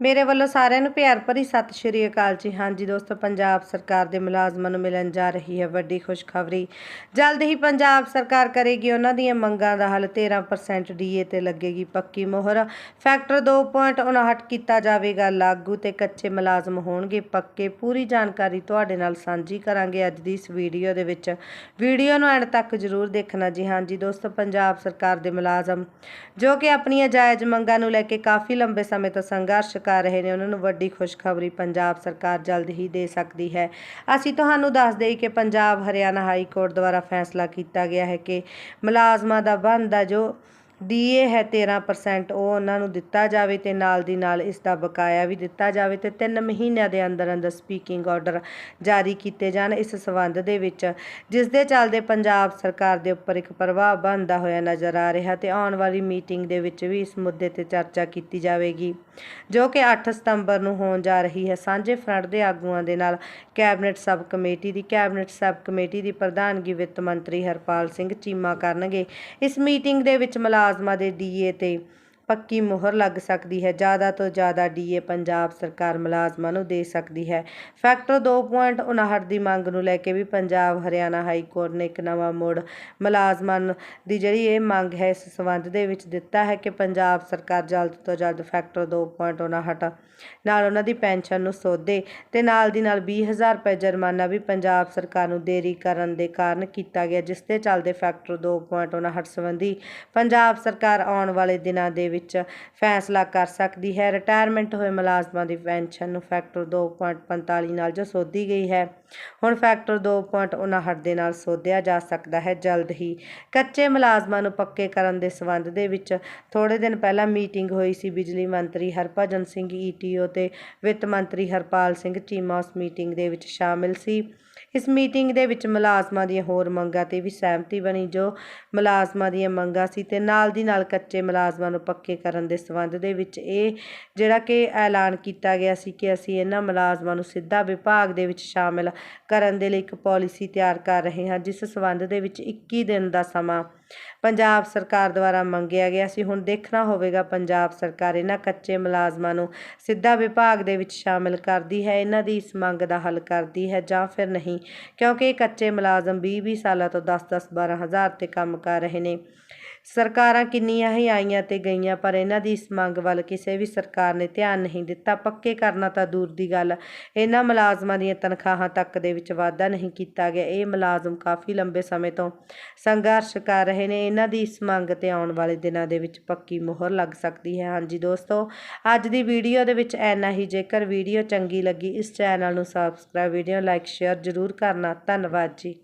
ਮੇਰੇ ਵੱਲੋਂ ਸਾਰਿਆਂ ਨੂੰ ਪਿਆਰ ਭਰੀ ਸਤਿ ਸ਼੍ਰੀ ਅਕਾਲ ਜੀ। ਹਾਂਜੀ ਦੋਸਤੋ, ਪੰਜਾਬ ਸਰਕਾਰ ਦੇ ਮੁਲਾਜ਼ਮਾਂ ਨੂੰ ਮਿਲਣ ਜਾ ਰਹੀ ਹੈ ਵੱਡੀ ਖੁਸ਼ਖਬਰੀ। ਜਲਦ ਹੀ ਪੰਜਾਬ ਸਰਕਾਰ ਕਰੇਗੀ ਉਹਨਾਂ ਦੀਆਂ ਮੰਗਾਂ ਦਾ ਹੱਲ। 13% ਡੀਏ ਤੇ ਲੱਗੇਗੀ ਪੱਕੀ ਮੋਹਰ। ਫੈਕਟਰ 2.59 ਕੀਤਾ ਜਾਵੇਗਾ ਲਾਗੂ ਤੇ ਕੱਚੇ ਮੁਲਾਜ਼ਮ ਹੋਣਗੇ ਪੱਕੇ। ਪੂਰੀ ਜਾਣਕਾਰੀ ਤੁਹਾਡੇ ਨਾਲ ਸਾਂਝੀ ਕਰਾਂਗੇ ਅੱਜ ਦੀ ਇਸ ਵੀਡੀਓ ਦੇ ਵਿੱਚ। ਵੀਡੀਓ ਨੂੰ ਐਂਡ ਤੱਕ ਜ਼ਰੂਰ ਦੇਖਣਾ ਜੀ। ਹਾਂਜੀ ਦੋਸਤੋ, ਪੰਜਾਬ ਸਰਕਾਰ ਦੇ ਮੁਲਾਜ਼ਮ ਜੋ ਕਿ ਆਪਣੀਆਂ ਜਾਇਜ਼ ਮੰਗਾਂ ਨੂੰ ਲੈ ਕੇ ਕਾਫੀ ਲੰਬੇ ਸਮੇਂ ਤੋਂ ਸੰਘਰਸ਼ ਕਰ ਰਹੇ ਨੇ, ਉਹਨਾਂ ਨੂੰ ਵੱਡੀ ਖੁਸ਼ਖਬਰੀ ਪੰਜਾਬ ਸਰਕਾਰ ਜਲਦ ਹੀ ਦੇ ਸਕਦੀ ਹੈ। ਅਸੀਂ ਤੁਹਾਨੂੰ ਦੱਸ ਦੇਈ ਕਿ ਪੰਜਾਬ ਹਰਿਆਣਾ ਹਾਈ ਕੋਰਟ ਦੁਆਰਾ ਫੈਸਲਾ ਕੀਤਾ ਗਿਆ ਹੈ ਕਿ ਮੁਲਾਜ਼ਮਾਂ ਦਾ ਬਣਦਾ ਜੋ ਡੀਏ ਹੈ 13% ਉਹ ਉਹਨਾਂ ਨੂੰ ਦਿੱਤਾ ਜਾਵੇ ਤੇ ਨਾਲ ਦੀ ਨਾਲ ਇਸ ਦਾ ਬਕਾਇਆ ਵੀ ਦਿੱਤਾ ਜਾਵੇ ਤੇ 3 ਮਹੀਨਿਆਂ ਦੇ ਅੰਦਰ ਅੰਦਰ ਸਪੀਕਿੰਗ ਆਰਡਰ ਜਾਰੀ ਕੀਤੇ ਜਾਣ ਇਸ ਸਬੰਧ ਦੇ ਵਿੱਚ ਜਿਸ ਦੇ ਚੱਲਦੇ ਪੰਜਾਬ ਸਰਕਾਰ ਦੇ ਉੱਪਰ ਇੱਕ ਪ੍ਰਭਾਵ ਬਣਦਾ ਹੋਇਆ ਨਜ਼ਰ ਆ ਰਿਹਾ ਤੇ ਆਉਣ ਵਾਲੀ ਮੀਟਿੰਗ ਦੇ ਵਿੱਚ ਵੀ ਇਸ ਮੁੱਦੇ ਤੇ ਚਰਚਾ ਕੀਤੀ ਜਾਵੇਗੀ, ਜੋ ਕਿ 8 ਸਤੰਬਰ ਨੂੰ ਹੋਣ ਜਾ ਰਹੀ ਹੈ। ਸਾਂਝੇ ਫਰੰਟ ਦੇ ਆਗੂਆਂ ਦੇ ਨਾਲ ਕੈਬਨਿਟ ਸਬ ਕਮੇਟੀ ਦੀ, ਕੈਬਨਿਟ ਸਬ ਕਮੇਟੀ ਦੀ ਪ੍ਰਧਾਨਗੀ ਵਿੱਤ ਮੰਤਰੀ ਹਰਪਾਲ ਸਿੰਘ ਚੀਮਾ ਕਰਨਗੇ। ਇਸ ਮੀਟਿੰਗ ਦੇ ਵਿੱਚ ਮੁਲਾਜ਼ਮਾਂ ਦੇ ਡੀਏ ਤੇ ਪੱਕੀ ਮੋਹਰ ਲੱਗ ਸਕਦੀ ਹੈ। ਜ਼ਿਆਦਾ ਤੋਂ ਜ਼ਿਆਦਾ ਡੀਏ ਪੰਜਾਬ ਸਰਕਾਰ ਮੁਲਾਜ਼ਮਾਂ ਨੂੰ ਦੇ ਸਕਦੀ ਹੈ। ਫੈਕਟਰ 2.59 ਦੀ ਮੰਗ ਨੂੰ ਲੈ ਕੇ ਵੀ ਪੰਜਾਬ ਹਰਿਆਣਾ ਹਾਈ ਕੋਰਟ ਨੇ ਇੱਕ ਨਵਾਂ ਮੋੜ ਮੁਲਾਜ਼ਮਾਂ ਨੂੰ ਦੀ ਜਿਹੜੀ ਇਹ ਮੰਗ ਹੈ, ਇਸ ਸੰਬੰਧ ਦੇ ਵਿੱਚ ਦਿੱਤਾ ਹੈ ਕਿ ਪੰਜਾਬ ਸਰਕਾਰ ਜਲਦ ਤੋਂ ਜਲਦ ਫੈਕਟਰ 2.59 ਨਾਲ ਉਹਨਾਂ ਦੀ ਪੈਨਸ਼ਨ ਨੂੰ ਸੋਧੇ ਤੇ ਨਾਲ ਦੀ ਨਾਲ 20000 ਰੁਪਏ ਜੁਰਮਾਨਾ ਵੀ ਪੰਜਾਬ ਸਰਕਾਰ ਨੂੰ ਦੇਰੀ ਕਰਨ ਦੇ ਕਾਰਨ ਕੀਤਾ ਗਿਆ, ਜਿਸ ਦੇ ਚੱਲਦੇ ਫੈਕਟਰ 2.59 ਸੰਬੰਧੀ ਪੰਜਾਬ ਸਰਕਾਰ ਆਉਣ ਵਾਲੇ ਦਿਨਾਂ ਦੇ ਵਿੱਚ ਵਿੱਚ ਫੈਸਲਾ ਕਰ ਸਕਦੀ ਹੈ। ਰਿਟਾਇਰਮੈਂਟ ਹੋਏ ਮੁਲਾਜ਼ਮਾਂ ਦੀ ਪੈਨਸ਼ਨ ਨੂੰ ਫੈਕਟਰ 2.45 ਨਾਲ ਜੋ ਸੋਧੀ ਗਈ ਹੈ। ਹੁਣ ਫੈਕਟਰ 2.59 ਦੇ ਨਾਲ ਸੋਧਿਆ ਜਾ ਸਕਦਾ ਹੈ। ਜਲਦ ਹੀ ਕੱਚੇ ਮੁਲਾਜ਼ਮਾਂ ਨੂੰ ਪੱਕੇ ਕਰਨ ਦੇ ਸਬੰਧ ਦੇ ਵਿੱਚ ਥੋੜੇ ਦਿਨ ਪਹਿਲਾਂ ਮੀਟਿੰਗ ਹੋਈ ਸੀ। ਬਿਜਲੀ ਮੰਤਰੀ ਹਰਭਜਨ ਸਿੰਘ ਈਟੀਓ ਤੇ ਵਿੱਤ ਮੰਤਰੀ ਹਰਪਾਲ ਸਿੰਘ ਚੀਮਾ ਉਸ ਮੀਟਿੰਗ ਦੇ ਵਿੱਚ ਸ਼ਾਮਿਲ ਸੀ। ਇਸ ਮੀਟਿੰਗ ਦੇ ਵਿੱਚ ਮੁਲਾਜ਼ਮਾਂ ਦੀਆਂ ਹੋਰ ਮੰਗਾਂ ਤੇ ਵੀ ਸਹਿਮਤੀ ਬਣੀ, ਜੋ ਮੁਲਾਜ਼ਮਾਂ ਦੀਆਂ ਮੰਗਾਂ ਸੀ ਤੇ ਨਾਲ ਦੀ ਨਾਲ ਕੱਚੇ ਮੁਲਾਜ਼ਮਾਂ ਨੂੰ ਪੱਕੇ ਕਰਨ ਦੇ ਸਬੰਧ ਦੇ ਵਿੱਚ ਇਹ ਜਿਹੜਾ ਕਿ ਐਲਾਨ ਕੀਤਾ ਗਿਆ ਸੀ ਕਿ ਅਸੀਂ ਇਹਨਾਂ ਮੁਲਾਜ਼ਮਾਂ ਨੂੰ ਸਿੱਧਾ ਵਿਭਾਗ ਦੇ ਵਿੱਚ ਸ਼ਾਮਿਲ ਕਰਨ ਦੇ ਲਈ ਇੱਕ ਪਾਲਿਸੀ ਤਿਆਰ ਕਰ ਰਹੇ ਹਾਂ, ਜਿਸ ਸਬੰਧ ਦੇ ਵਿੱਚ 21 ਦਿਨ ਦਾ ਸਮਾਂ ਪੰਜਾਬ ਸਰਕਾਰ ਦੁਆਰਾ ਮੰਗਿਆ ਗਿਆ ਸੀ। ਹੁਣ ਦੇਖਣਾ ਹੋਵੇਗਾ, ਪੰਜਾਬ ਸਰਕਾਰ ਇਹਨਾਂ ਕੱਚੇ ਮੁਲਾਜ਼ਮਾਂ ਨੂੰ ਸਿੱਧਾ ਵਿਭਾਗ ਦੇ ਵਿੱਚ ਸ਼ਾਮਿਲ ਕਰਦੀ ਹੈ, ਇਹਨਾਂ ਦੀ ਇਸ ਮੰਗ ਦਾ ਹੱਲ ਕਰਦੀ ਹੈ ਜਾਂ ਫਿਰ ਨਹੀਂ। ਕਿਉਂਕਿ ਇਹ ਕੱਚੇ ਮੁਲਾਜ਼ਮ 20-20 ਸਾਲਾਂ ਤੋਂ 10-10 12 ਹਜ਼ਾਰ ਤੇ ਕੰਮ ਕਰ ਰਹੇ ਨੇ। ਸਰਕਾਰਾਂ ਕਿੰਨੀਆਂ ਹੀ ਆਈਆਂ ਤੇ ਗਈਆਂ, ਪਰ ਇਹਨਾਂ ਦੀ ਇਸ ਮੰਗ ਵੱਲ ਕਿਸੇ ਵੀ ਸਰਕਾਰ ਨੇ ਧਿਆਨ ਨਹੀਂ ਦਿੱਤਾ। ਪੱਕੇ ਕਰਨਾ ਤਾਂ ਦੂਰ ਦੀ ਗੱਲ। ਇਹਨਾਂ ਮੁਲਾਜ਼ਮਾਂ ਦੀਆਂ ਤਨਖਾਹਾਂ ਤੱਕ ਦੇ ਵਿੱਚ ਵਾਧਾ ਨਹੀਂ ਕੀਤਾ ਗਿਆ। ਇਹ ਮੁਲਾਜ਼ਮ ਕਾਫੀ ਲੰਬੇ ਸਮੇਂ ਤੋਂ ਸੰਘਰਸ਼ ਕਰ ਰਹੇ ਨੇ। ਇਹਨਾਂ ਦੀ ਇਸ ਮੰਗ ਤੇ ਆਉਣ ਵਾਲੇ ਦਿਨਾਂ ਦੇ ਵਿੱਚ ਪੱਕੀ ਮੋਹਰ ਲੱਗ ਸਕਦੀ ਹੈ। ਹਾਂਜੀ ਦੋਸਤੋ, ਅੱਜ ਦੀ ਵੀਡੀਓ ਦੇ ਵਿੱਚ ਐਨਾ ਹੀ। ਜੇਕਰ ਵੀਡੀਓ ਚੰਗੀ ਲੱਗੀ, ਇਸ ਚੈਨਲ ਨੂੰ ਸਬਸਕ੍ਰਾਈਬ ਵੀਡੀਓ ਲਾਈਕ ਸ਼ੇਅਰ ਜ਼ਰੂਰ ਕਰਨਾ। ਧੰਨਵਾਦ ਜੀ।